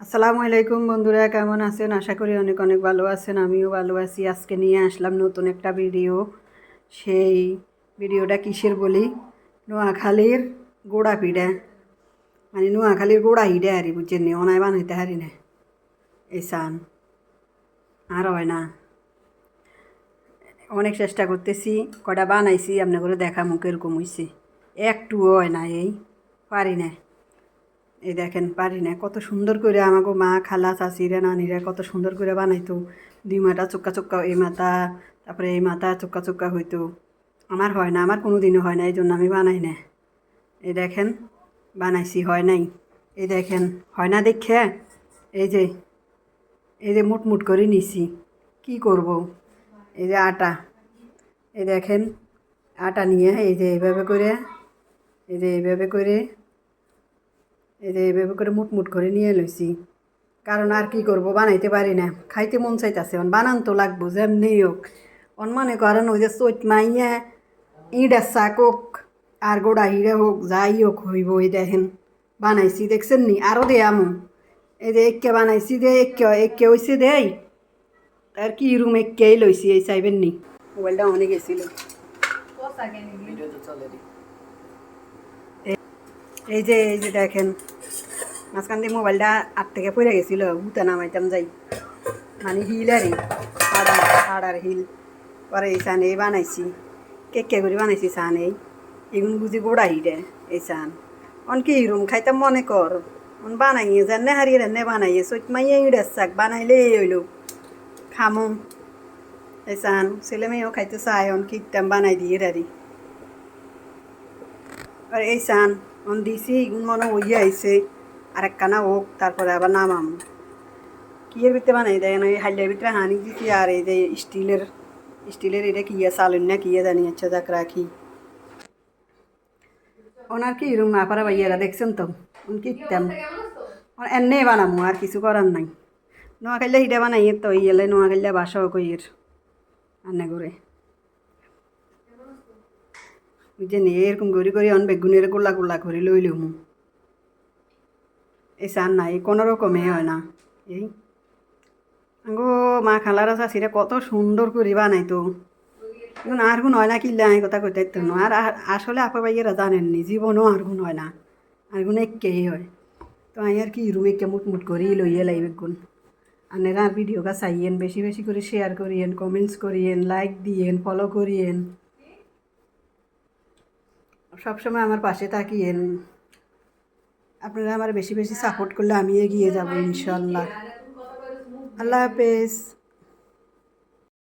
আসসালামু আলাইকুম বন্ধুরা, কেমন আছেন? আশা করি অনেক অনেক ভালো আছেন, আমিও ভালো আছি। আজকে নিয়ে আসলাম নতুন একটা ভিডিও। সেই ভিডিওটা কিসের বলি? নোয়াখালীর গোড়া পিঠা। মানে নোয়াখালীর গোড়া হিডে হারি, বুঝছেন নি? অনায় বানাইতে হারি না। এই সান। আর হয় না। অনেক চেষ্টা করতেছি কটা বানাইছি আপনার করে দেখা মুখ এরকম হয়েছে একটুও হয় না এই, পারি না। এই দেখেন, পারি না। কত সুন্দর করে আমাকে মা, খালা চাষিরা নানিরা কত সুন্দর করে বানাইতো। দুই মাথা চোক্কা চোক্কা, এই মাথা, তারপরে এই মাথা চোক্কা চোক্কা হইতো। আমার হয় না, আমার কোনো দিনও হয় না, এই জন্য আমি বানাই না। এই দেখেন, বানাইছি, হয় নাই। এই দেখেন, হয় না দেখে, এই যে এই যে মুট মুট করে নিছি। কি করব? এই যে আটা। এই দেখেন, আটা নিয়ে এই যে এইভাবে করে, এই যে এইভাবে করে এই যে এইভাবে করে মুটমুট করে নিয়ে লইছি। কারণ আর কি করব বানাইতে পারি না। খাইতে মন চাইতেছে বানান তো লাগবো যেমনি হোক। অন মনে করেন ওই যে চৈত মাইয়া ইডা শাক হোক আর গোড়া হিরে হোক যাই হোক হইব ওই দেখেন। বানাইছি দেখছেন নি? আরও দে আমু। এই যে একে বানাইছি দে একে একে হইছে দেই তার কি রুম একেই লইছি এই চাইবেন নি? মোবাইলটা অনেক গেছিল। এই যে এই যে দেখেন, মাঝখান দিয়ে মোবাইলটা আট থেকে পড়ে গেছিল, ভূতে নামাইতাম যাই। মানে হিল আরই হাড়ার হাড়ার হিল। পরে এই চান এই বানাইছি কেকে করে বানাইছি চান এই এগুন বুঝি গোড়া হিডে এই চান অন কি রুম খাইতাম মনে কর। অন বানাইয়ে জানে, হারিয়ে রান্নে বানাইয়ে, চৈত মাইয়ে ইডে শাক বানাইলে এই হইল। খামো। এই চান ছেলে মেয়েও খাইতে চায়, অন কিতাম বানাই দিয়ে রারি আর এই অন দিছি এগুন মনে হইয়া আইছে। আর একখানা হোক, তারপরে আবার নামাম। কিয়ের ভিতরে বানাই দেয় না, এই হাইলের ভিতরে হানি দিছি, আর এই যে স্টিলের স্টিলের এটা কিয়া চালুন না কিয়া জানি আচ্ছা যাক রাখি। ওনার কি রুম না পারা ভাইয়ারা দেখছেন তো? উন কিতাম এনে বানামো, আর কিছু করার নাই। নোয়া খাইলে হিটা বানাই তো ইয়েলে নোয়া খাইলে বাসাও কইয়ের রান্না করে বুঝছেন এরকম করি করি অন বেগুনের গোলা গোলা করে লইল মু এই চান নাই কোনো রকমে হয় না। এই গো মা খালারা চাষিরা কত সুন্দর করে বানাইতো। এখন আর গুণ হয় না কিনলে আমি কথা কইতে তো না। আর আসলে আপা ভাইয়েরা জানেননি, জীবনও আর গুণ হয় না। আর গুণ একেই হয়। তো আমি আর কি রুমে কে মুটমুট করি লইয়ে লাইবে গুণ আপনারা আর ভিডিওটা চাইয়েন, বেশি বেশি করে শেয়ার করিয়েন কমেন্টস করিয়েন লাইক দিয়েন ফলো করিয়েন। সবসময় আমার পাশে থাকিয়েন। আপনারা আমার বেশি বেশি সাপোর্ট করলে আমি এগিয়ে যাব ইনশাল্লাহ আল্লাহ হাফেজ।